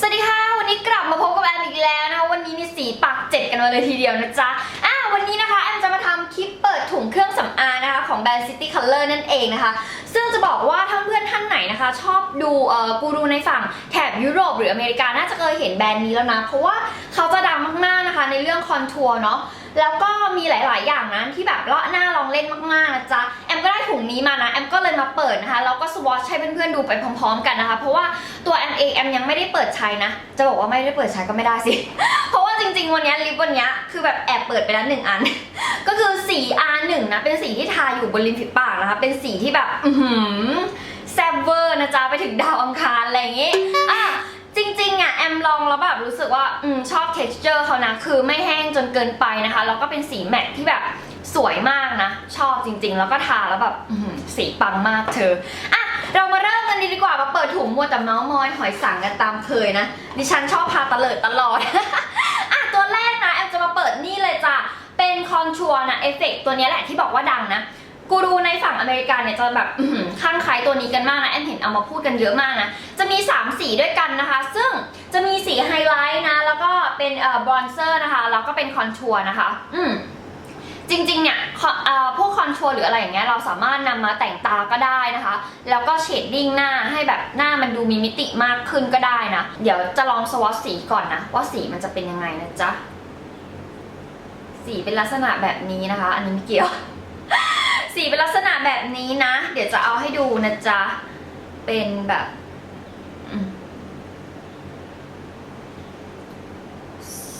สวัสดีค่ะ วันนี้กลับมาพบกับแอมอีกแล้วนะคะวันนี้นี่สีปากเจ็ดกันมาเลยทีเดียวนะจ๊ะอะวันนี้นะคะแอมจะมาทำคลิปเปิดถุงเครื่องสำอางนะคะของแบรนด์ City Color นั่นเองนะคะ ซึ่งจะบอกว่าถ้าเพื่อนท่านไหนนะคะ ชอบดูเอ่อกูรูในฝั่งแถบยุโรปหรืออเมริกาน่าจะเคยเห็นแบรนด์นี้แล้วนะ เพราะว่าเขาจะดังมากๆนะคะในเรื่องคอนทัวร์เนาะแล้วก็มีหลาย ๆ อย่างนะที่แบบเลาะหน้าลองเล่นมากๆนะจ๊ะแอมก็ได้ถุงนี้มานะแอมก็เลยมาเปิดนะคะแล้วก็สวอชให้เพื่อนๆดูไปพร้อม ๆ กันนะคะ เพราะว่าตัวแอมเองแอมยังไม่ได้เปิดใช้นะ จะบอกว่าไม่ได้เปิดใช้ก็ไม่ได้สิ เพราะว่าจริง ๆ วันนี้ลิปวันนี้คือแบบแอบเปิดไปแล้วหนึ่งอัน ก็คือสี R1 นะเป็นสีที่ทาอยู่บนริมฝีปากนะคะ เป็นสีที่แบบ อืแซบเวอร์นะจ๊ะไปถึงดาวอังคารอะไรอย่างงี้ ลองแล้วแบบรู้สึกว่าอืมชอบ texture เขานะ คือไม่แห้งจนเกินไปนะคะ แล้วก็เป็นสีแมตต์ที่แบบสวยมากนะ ชอบจริงๆ แล้วก็ทาแล้วแบบอื้อหือสีปังมากเธออะเรามาเริ่มกันดีกว่ามาเปิดถุงมัวแต่เมาส์มอยหอยสังกันตามเคยนะ ดิฉันชอบพาตะเลิดตลอด อะตัวแรกนะแอมจะมาเปิดนี่เลยจ้ะ เป็นคอนชัวร์นะเอฟเฟกตัวเนี้ยแหละที่บอกว่าดังนะกูรูในฝั่งอเมริกาเนี่ยจะแบบอื้อหือข้างใครตัวนี้กันมากนะแอมเห็นเอามาพูดกันเยอะมากนะ จะมี 3 สีด้วยกันนะคะ ซึ่ง จะมีสีไฮไลท์นะ แล้วก็เป็นเอ่อบรอนเซอร์นะคะ แล้วก็เป็นคอนทัวร์นะคะ อืมจริงๆ เนี่ยพวกคอนทัวร์หรืออะไรอย่างเงี้ยเราสามารถนำมาแต่งตาก็ได้นะคะ แล้วก็เชดดิ้งหน้าให้แบบหน้ามันดูมีมิติมากขึ้นก็ได้นะ เดี๋ยวจะลองสวอตสีก่อนนะ ว่าสีมันจะเป็นยังไงนะจ๊ะ สีเป็นลักษณะแบบนี้นะคะ อันนี้ไม่เกี่ยว สีเป็นลักษณะแบบนี้นะ เดี๋ยวจะเอาให้ดูนะจ๊ะ เป็นแบบอืม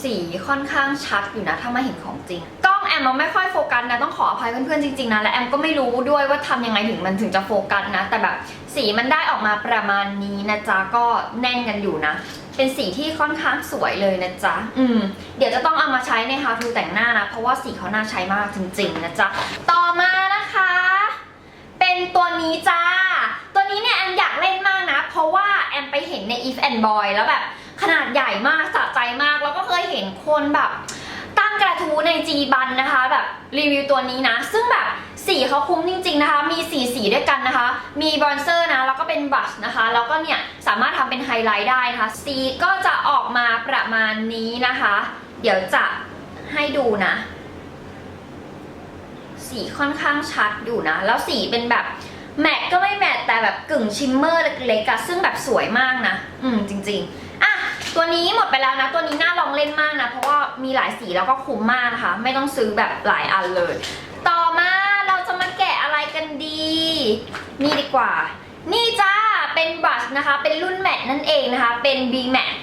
สีค่อนข้างชัดอยู่นะ ถ้ามาเห็นของจริง กล้องแอมมันไม่ค่อยโฟกัสนะ ต้องขออภัยเพื่อนๆจริงๆนะ และแอมก็ไม่รู้ด้วยว่าทำยังไงถึงมันถึงจะโฟกัสนะ แต่แบบสีมันได้ออกมาประมาณนี้นะจ๊ะ ก็แน่นกันอยู่นะ เป็นสีที่ค่อนข้างสวยเลยนะจ๊ะ อืม เดี๋ยวจะต้องเอามาใช้ใน how to แต่งหน้านะ เพราะว่าสีเขาน่าใช้มากจริง ๆ นะจ๊ะ ต่อมานะคะ เป็นตัวนี้จ้า ตัวนี้เนี่ยแอมอยากเล่นมากนะ เพราะว่าแอมไปเห็นใน if and boy แล้วแบบ ขนาดใหญ่มากสะใจมาก แล้วก็เคยเห็นคนแบบตั้งกระทู้ใน G บันนะคะ แบบรีวิวตัวนี้นะ ซึ่งแบบสีเขาคุ้มจริง ๆนะคะ มีสีสีด้วยกันนะคะ มีบรอนเซอร์นะ แล้วก็เป็นบัชนะคะ แล้วก็เนี่ยสามารถทำเป็นไฮไลท์ได้นะคะ สีก็จะออกมาประมาณนี้นะคะ เดี๋ยวจะให้ดูนะ สีค่อนข้างชัดอยู่นะ แล้วสีเป็นแบบแมตต์ก็ไม่แมตต์แต่แบบกึ่งชิมเมอร์เล็กๆอะซึ่งแบบสวยมากนะ อืมจริง ๆ ตัวนี้หมดไปแล้วนะ ตัวนี้น่าลองเล่นมากนะ เพราะว่ามีหลายสีแล้วก็คุ้มมากนะคะ ไม่ต้องซื้อแบบหลายอันเลย ต่อมาเราจะมาแกะอะไรกันดี นี่ดีกว่า นี่จ้า เป็นบรัชนะคะ เป็นรุ่นแมตต์นั่นเองนะคะ เป็น B Matte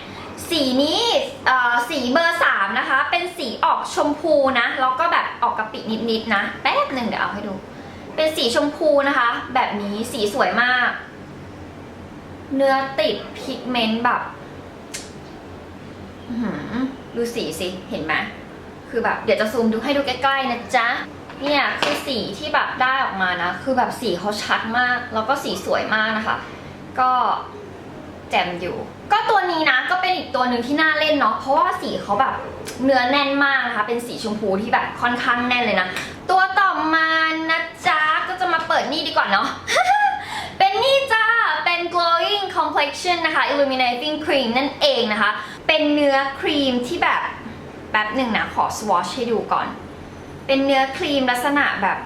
สีนี้เอ่อสีเบอร์ 3 นะคะ เป็นสีออกชมพูนะ แล้วก็แบบออกกะปินิดๆนะ แป๊บหนึ่งเดี๋ยวเอาให้ดู เป็นสีชมพูนะคะ แบบนี้สีสวยมาก เนื้อติดพิกเมนต์แบบ ดูสีสิเห็นไหมคือแบบเดี๋ยวจะซูมดูให้ดูใกล้ๆนะจ๊ะเนี่ยคือสีที่แบบได้ออกมานะ คือแบบสีเขาชัดมาก แล้วก็สีสวยมากนะคะ ก็แจ่มอยู่ ก็ตัวนี้นะก็เป็นอีกตัวหนึ่งที่น่าเล่นเนาะเพราะว่าสีเขาแบบเนื้อแน่นมากนะคะ เป็นสีชมพูที่แบบค่อนข้างแน่นเลยนะ ตัวต่อมานะจ๊ะก็จะมาเปิดนี่ดีกว่าเนาะเป็นนี่จ้าเป็น glowing complexion นะคะ illuminating cream นั่นเองนะคะ เป็นเนื้อครีมที่แบบแป๊บหนึ่งนะขอ swatch ให้ดูก่อน เป็นเนื้อครีมลักษณะแบบ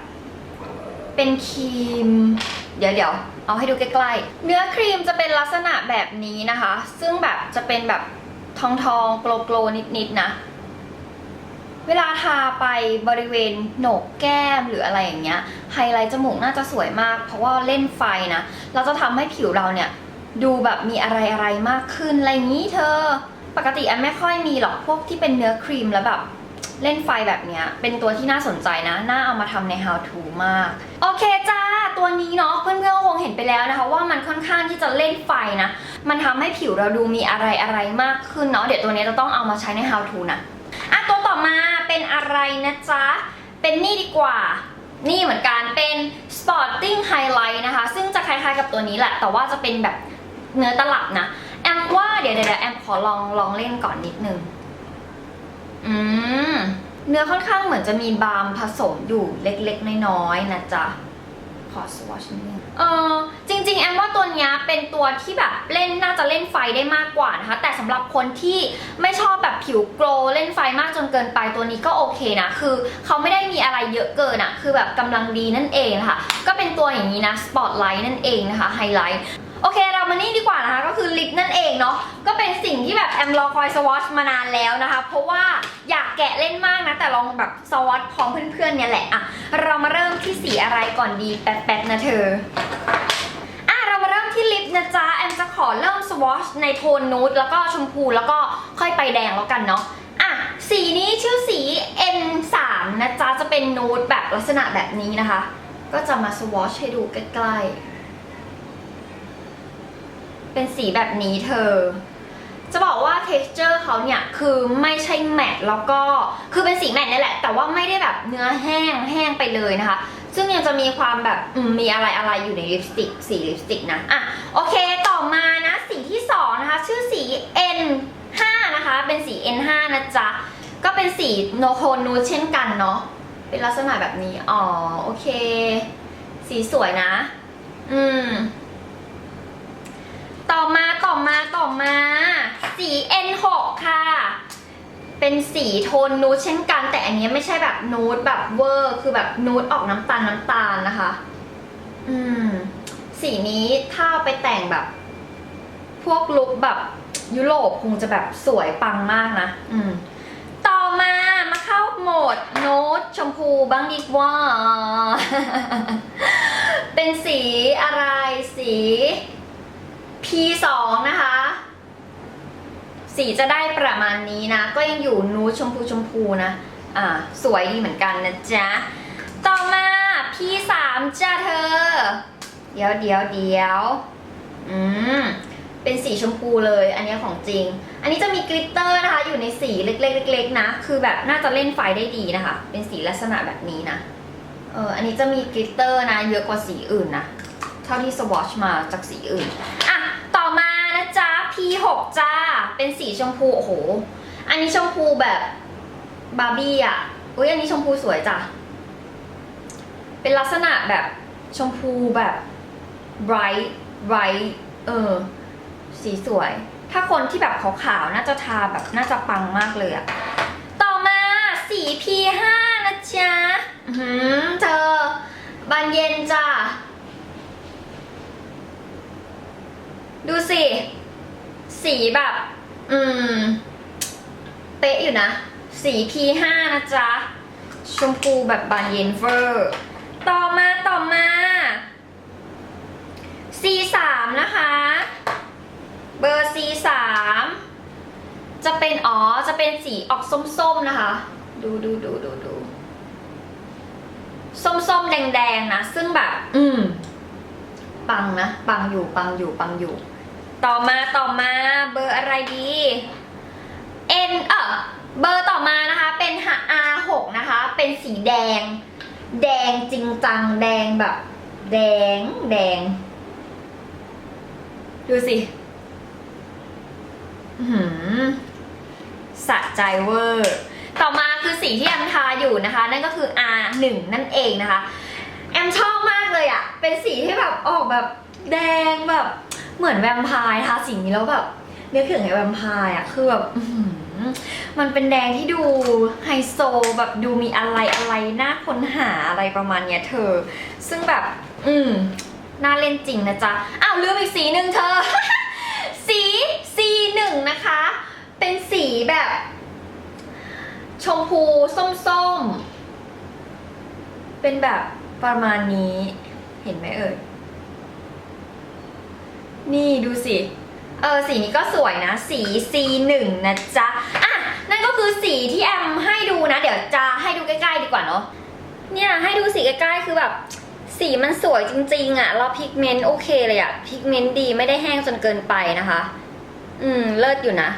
เป็นครีม เดี๋ยวเดี๋ยวเอาให้ดูใกล้ๆ เนื้อครีมจะเป็นลักษณะแบบนี้นะคะ ซึ่งแบบจะเป็นแบบทองทองโกลโกลนิดๆนะ เวลาทาไปบริเวณโหนกแก้มหรืออะไรอย่างเงี้ย ไฮไลท์จมูกน่าจะสวยมาก เพราะว่าเล่นไฟนะ เราจะทำให้ผิวเราเนี่ย ดูแบบมีอะไรอะไรมากขึ้นอะไรอย่างนี้เธอ ปกติอันไม่ค่อยมีหรอกพวกที่เป็นเนื้อครีมแล้วแบบเล่นไฟแบบเนี้ย เป็นตัวที่น่าสนใจนะ น่าเอามาทำใน how to มาก โอเคจ้า ตัวนี้เนาะเพื่อนๆคงเห็นไปแล้วนะคะ ว่ามันค่อนข้างที่จะเล่นไฟนะ มันทำให้ผิวเราดูมีอะไรอะไรๆมากขึ้นเนาะ เดี๋ยวตัวนี้จะต้องเอามาใช้ใน how to นะอะตัวต่อมาเป็นอะไรนะจ๊ะ เป็นนี่ดีกว่า นี่เหมือนกัน เป็น Sporting Highlight นะคะ ซึ่งจะคล้ายๆกับตัวนี้แหละ แต่ว่าจะเป็นแบบเนื้อตลับนะ ว่าเดี๋ยวเดี๋ยวแอมขอลองลองเล่นก่อนนิดนึง อืม เนื้อค่อนข้างเหมือนจะมีบาล์มผสมอยู่เล็กๆ น้อยๆนะจ๊ะ ขอสวอชนิดนึงเออจริง ๆ แอมว่าตัวนี้เป็นตัวที่แบบเล่นน่าจะเล่นไฟได้มากกว่านะคะ แต่สำหรับคนที่ไม่ชอบแบบผิวโกลว์เล่นไฟมากจนเกินไปตัวนี้ก็โอเคนะ คือเขาไม่ได้มีอะไรเยอะเกินอะคือแบบกำลังดีนั่นเองนะคะก็เป็นตัวอย่างนี้นะสปอตไลท์นั่นเองนะคะไฮไลท์ โอเคเรามานี่ดีกว่านะคะ ก็คือลิปนั่นเองเนาะก็เป็นสิ่งที่แบบแอมรอคอยสวอชมานานแล้วนะคะ เพราะว่าอยากแกะเล่นมากนะ แต่ลองแบบสวอชพร้อมเพื่อนๆเนี่ยแหละอะเรามาเริ่มที่สีอะไรก่อนดีแป๊บๆนะเธออะเรามาเริ่มที่ลิปนะจ๊ะแอมจะขอเริ่มสวอชในโทนนูดแล้วก็ชมพูแล้วก็ค่อยไปแดงแล้วกันเนาะอะสีนี้ชื่อสี N3 นะจ๊ะจะเป็นนูดแบบลักษณะแบบนี้นะคะ ก็จะมาสวอชให้ดูใกล้ๆ เป็นสีแบบนี้เธอ จะบอกว่า texture เขาเนี่ยคือไม่ใช่แมตต์แล้วก็คือเป็นสีแมตต์นี่แหละ แต่ว่าไม่ได้แบบเนื้อแห้งแห้งไปเลยนะคะ ซึ่งยังจะมีความแบบมีอะไรอะไรอยู่ในลิปสติกสีลิปสติกนะอะโอเคต่อมานะสีที่สองนะคะชื่อสี N5 นะคะเป็นสี N5 นะจ๊ะก็เป็นสีโนโทนนูเช่นกันเนาะเป็นลักษณะแบบนี้ อ๋อ โอเค สีสวยนะ อืม ต่อมาต่อมาต่อมา สี N6 ค่ะ เป็นสีโทนนูดเช่นกัน แต่อันนี้ไม่ใช่แบบนูดแบบเวอร์ คือแบบนูดออกน้ำตาลน้ำตาลนะคะ อืม สีนี้ถ้าเอาไปแต่งแบบ พวกลุคแบบยุโรปคงจะแบบสวยปังมากนะ อืม ต่อมามาเข้าโหมดโน้ตชมพูบ้างดีกว่า เป็นสีอะไรสี P2 นะคะ สีจะได้ประมาณนี้นะ ก็ยังอยู่นูดชมพูชมพูนะ อ่า สวยดีเหมือนกันนะจ๊ะ ต่อมา P3 จ้าเธอ เดี๋ยวเดี๋ยวเดี๋ยวอืมเป็นสีชมพูเลย อันนี้ของจริง อันนี้จะมีกลิตเตอร์นะคะ อยู่ในสีเล็กๆเล็กๆนะ คือแบบน่าจะเล่นไฟได้ดีนะคะ เป็นสีลักษณะแบบนี้นะ เออ อันนี้จะมีกลิตเตอร์นะ เยอะกว่าสีอื่นนะ เท่าที่สวอชมาจากสีอื่น P6 จ้า เป็นสีชมพู โอ้โห อันนี้ชมพูแบบบาร์บี้อะ อุ้ยอันนี้ชมพูสวยจ้ะ เป็นลักษณะแบบชมพูแบบ bright bright เออ สีสวย ถ้าคนที่แบบขาวๆ น่าจะทาแบบน่าจะปังมากเลยอะต่อมาสี P5 นะจ๊ะอื้อหือเธอบานเย็นจ้ะ ดูสิ สีแบบ อืม เป๊ะอยู่นะ สี P5 นะจ๊ะ ชมพูแบบบานเย็นเวอร์ ต่อมาต่อมา C3 นะคะ เบอร์ C3 จะเป็นอ๋อ จะเป็นสีออกส้มๆนะคะ ดูดูดูดูดูส้มๆแดงๆนะ ซึ่งแบบ อืม ปังนะ ปังอยู่ปังอยู่ปังอยู่ ต่อมาต่อมาเบอร์อะไรดี N เออเบอร์ต่อมานะคะเป็น R6 นะคะ เป็นสีแดง แดงจริงจังแดงแบบ แดงแดง ดูสิหือสะใจเวอร์ ต่อมาคือสีที่แอมทาอยู่นะคะ นั่นก็คือ R1 นั่นเองนะคะ แอมชอบมากเลยอะเป็นสีที่แบบออกแบบแดงแบบ เหมือนแวมไพร์ทาสีนี้แล้วแบบนึกถึงไอ้แวมไพร์อะคือแบบมันเป็นแดงที่ดูไฮโซแบบดูมีอะไรอะไรน่าค้นหาอะไรประมาณเนี้ยเธอ ซึ่งแบบ อืมน่าเล่นจริงนะจ๊ะอ้าวลืมอีกสีหนึ่งเธอ สี C1 นะคะ เป็นสีแบบ ชมพูส้มๆ เป็นแบบประมาณนี้ เห็นไหมเอ่ย นี่ดูสิ เออสีนี้ก็สวยนะ สี C1 นะจ๊ะ อะ นั่นก็คือสีที่แอมให้ดูนะ เดี๋ยวจะให้ดูใกล้ๆดีกว่าเนาะ เนี่ยให้ดูสีใกล้ๆคือแบบ สีมันสวยจริงๆอะ่ะแล้วพิกเมนต์โอเคเลยอะ่ะพิกเมนต์ดีไม่ได้แห้งจนเกินไปนะคะ อืม เลิศอยู่นะ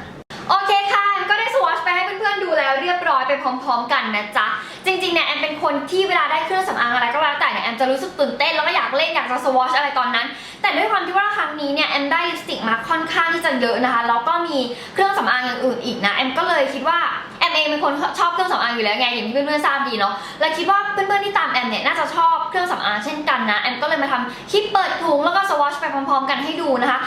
โอเคค่ะ ก็ได้สวอชไปให้เพื่อนๆดูแล้วเรียบร้อยไปพร้อม ๆ กันนะจ๊ะ จริงๆเนี่ยแอมเป็นคนที่เวลาได้เครื่องสำอางอะไรก็แล้วแต่เนี่ยแอมจะรู้สึกตื่นเต้นแล้วก็อยากเล่นอยากจะสวอชอะไรตอนนั้น แต่ด้วยความที่ว่าครั้งนี้เนี่ยแอมได้ลิปสติกมาค่อนข้างที่จะเยอะนะคะแล้วก็มีเครื่องสำอางอย่างอื่นอีกนะแอมก็เลยคิดว่าแอมเองเป็นคนชอบเครื่องสำอางอยู่แล้วไงอย่างที่เพื่อนๆทราบดีเนาะและคิดว่าเพื่อนๆที่ตามแอมเนี่ยน่าจะชอบเครื่องสำอางเช่นกันนะแอมก็เลยมาทำคลิปเปิดถุงแล้วก็สวอชไปพร้อม ๆ กันให้ดูนะคะ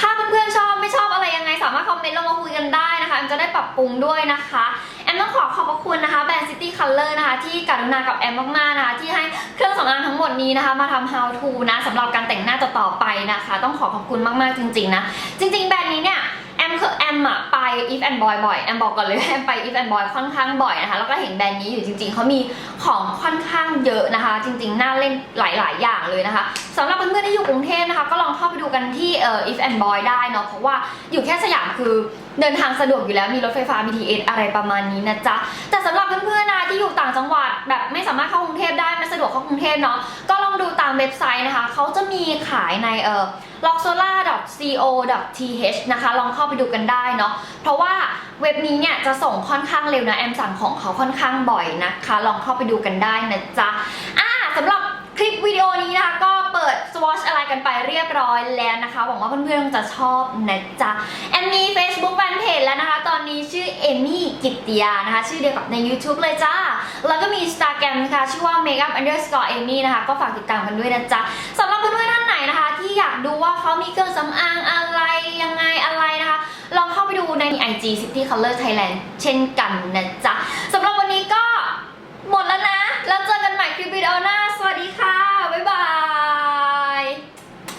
ถ้าเพื่อนๆชอบไม่ชอบอะไรยังไงสามารถคอมเมนต์ลงมาคุยกันได้นะคะแอมจะได้ปรับปรุงด้วยนะคะ มต้องขอขอบพระคุณนะคะแบรนด์ City Color นะคะ ที่กรุณากับแอมมากๆนะคะ ที่ให้เครื่องสำอางทั้งหมดนี้นะคะ มาทำ how to นะสำหรับการแต่งหน้าต่อๆไปนะคะ ต้องขอขอบคุณมากๆจริงๆนะ จริง ๆ แบรนด์นี้เนี่ยแอมคือแอมอะไป if and boy บ่อยแอมบอกก่อนเลยแอมไป if and boy ค่อนข้างบ่อยนะคะแล้วก็เห็นแบรนด์นี้อยู่จริง ๆเขามีของค่อนข้างเยอะนะคะ จริงๆน่าเล่นหลายๆ อย่างเลยนะคะสำหรับเพื่อนๆที่อยู่กรุงเทพนะคะ ก็ลองเข้าไปดูกันที่เอ่อ if and boy ได้เนาะเพราะว่าอยู่แค่สยามคือ เดินทางสะดวกอยู่แล้วมีรถไฟฟ้า BTS อะไรประมาณนี้นะจ๊ะ แต่สำหรับเพื่อนๆนะที่อยู่ต่างจังหวัดแบบไม่สามารถเข้ากรุงเทพได้ไม่สะดวกเข้ากรุงเทพเนาะก็ลองดูตามเว็บไซต์นะคะเขาจะมีขายในเอ่อ loxola.co.th นะคะ ลองเข้าไปดูกันได้เนาะเพราะว่าเว็บนี้เนี่ยจะส่งค่อนข้างเร็วนะแอมสั่งของเขาค่อนข้างบ่อยนะคะ ลองเข้าไปดูกันได้นะจ๊ะอ่าสำหรับ คลิปวิดีโอนี้นะคะก็เปิด swatch อะไรกันไปเรียบร้อยแล้วนะคะ หวังว่าเพื่อนๆคงจะชอบนะจ๊ะ แอมมี Facebook Fanpage แล้วนะคะ ตอนนี้ชื่อเอมี่กิตติยานะคะ ชื่อเดียวกับใน YouTube เลยจ้า แล้วก็มี Instagram นะคะ ชื่อว่า makeup underscore amy นะคะ ก็ฝากติดตามกันด้วยนะจ๊ะสำหรับเพื่อนๆท่านไหนนะคะ ที่อยากดูว่าเขามีเครื่องสำอางอะไรยังไงอะไรนะคะ ลองเข้าไปดูใน IG City Color Thailand เช่นกันนะจ๊ะสำหรับวันนี้ก็หมดแล้วนะ แล้วเจอกันใหม่คลิปวิดีโอหน้า สวัสดีค่ะ บ๊ายบาย